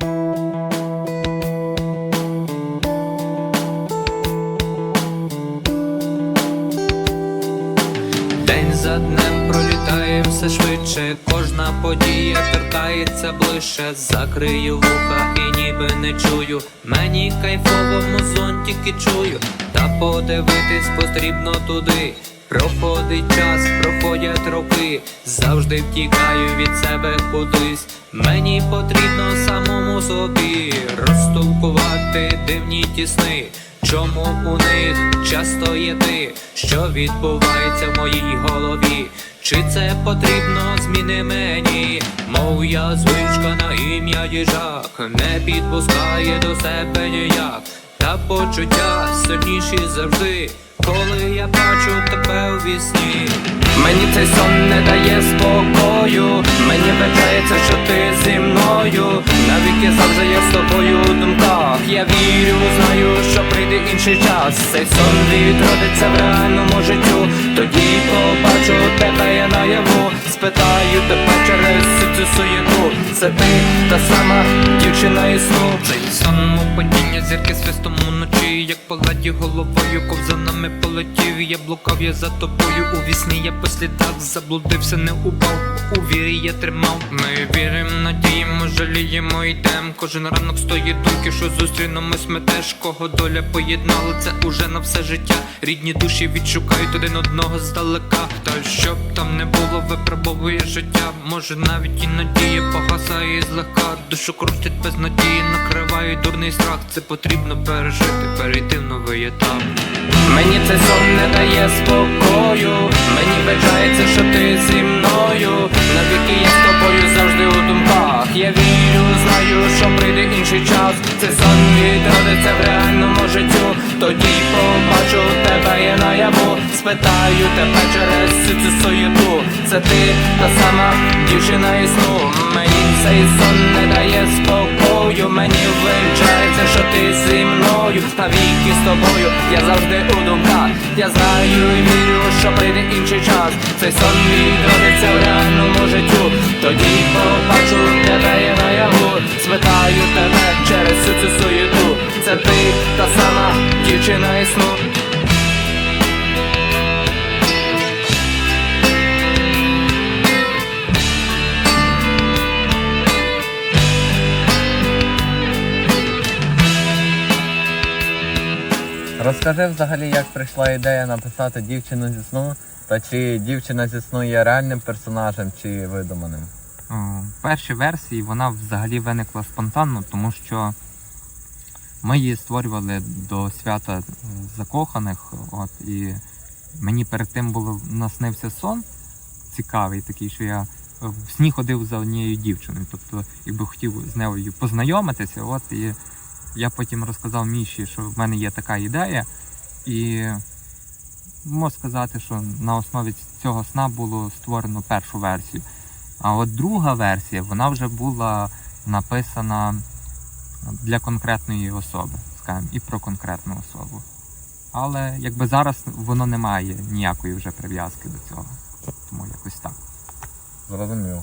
День за днем пролітає все швидше, кожна подія торкається ближче, закрию вуха і ніби не чую. Мені кайфовому зонтики чую, та подивитись потрібно туди. Проходить час, проходять роки, завжди втікаю від себе кудись. Мені потрібно самому собі розтолкувати дивні тісни. Чому у них часто є ти, що відбувається в моїй голові? Чи це потрібно зміни мені? Мов я звичка на ім'я їжак, не підпускає до себе ніяк, та почуття сильніші завжди, коли я бачу тебе у вісні. Мені цей сон не дає спокою, мені вважається, що ти зі мною. Навіки завжди я з тобою у думках. Я вірю, знаю, що прийде інший час. Цей сон відродиться в реальному життю. Тоді побачу тебе я наяву. Спитаю тебе через цю суєту. Це ти та сама дівчина із сну. Цей сон мов зірки свистом уночі, як поладі головою ковзанами полетів. Я блукав я за тобою у вісні, я по слідах заблудився, не упав. У вірі я тримав. Ми віримо, надіємо, жаліємо, йдем. Кожен ранок стоїть думки, що зустрінемось ми теж кого доля поєднала, це уже на все життя. Рідні душі відшукають один одного здалека. Та щоб там не було, випробовує життя. Може навіть і надія погасає злегка. Душу крутять без надії, накриває дурний страх. Це потрібно пережити, перейти в новий етап. Мені цей сон не дає спокою. Мені вважається, що ти зі мною. Навіки я з тобою завжди у думках. Я вірю, знаю, що прийде інший час. Цей сон відродиться в реальному життю. Тоді побачу тебе я наяву. Спитаю тебе через цю суєту. Це ти та сама дівчина сну. Мені цей сон не дає спокою. Мені вважається, що ти зі мною. Навіки з тобою, я завжди у думках. Я знаю і вірю, що прийде інший час. Цей сон відродиться в реальному життю. Тоді побачу тебе я наяву. Спитаю тебе через всю цю суєту. Це ти та сама дівчина сну. Розкажи взагалі, як прийшла ідея написати дівчину зі сну, та чи дівчина зі сну є реальним персонажем чи видуманим? О, В першій версії вона взагалі виникла спонтанно, тому що ми її створювали до свята е, закоханих. От, і мені перед тим було наснився сон цікавий, такий, що я в сні ходив за однією дівчиною. Тобто, якби хотів з нею познайомитися, от, і я потім розказав Міші, що в мене є така ідея. І можу сказати, що на основі цього сна було створено першу версію. А от друга версія, вона вже була написана для конкретної особи, скажімо, і про конкретну особу. Але якби зараз воно не має ніякої вже прив'язки до цього. Тому якось так. Зрозумів.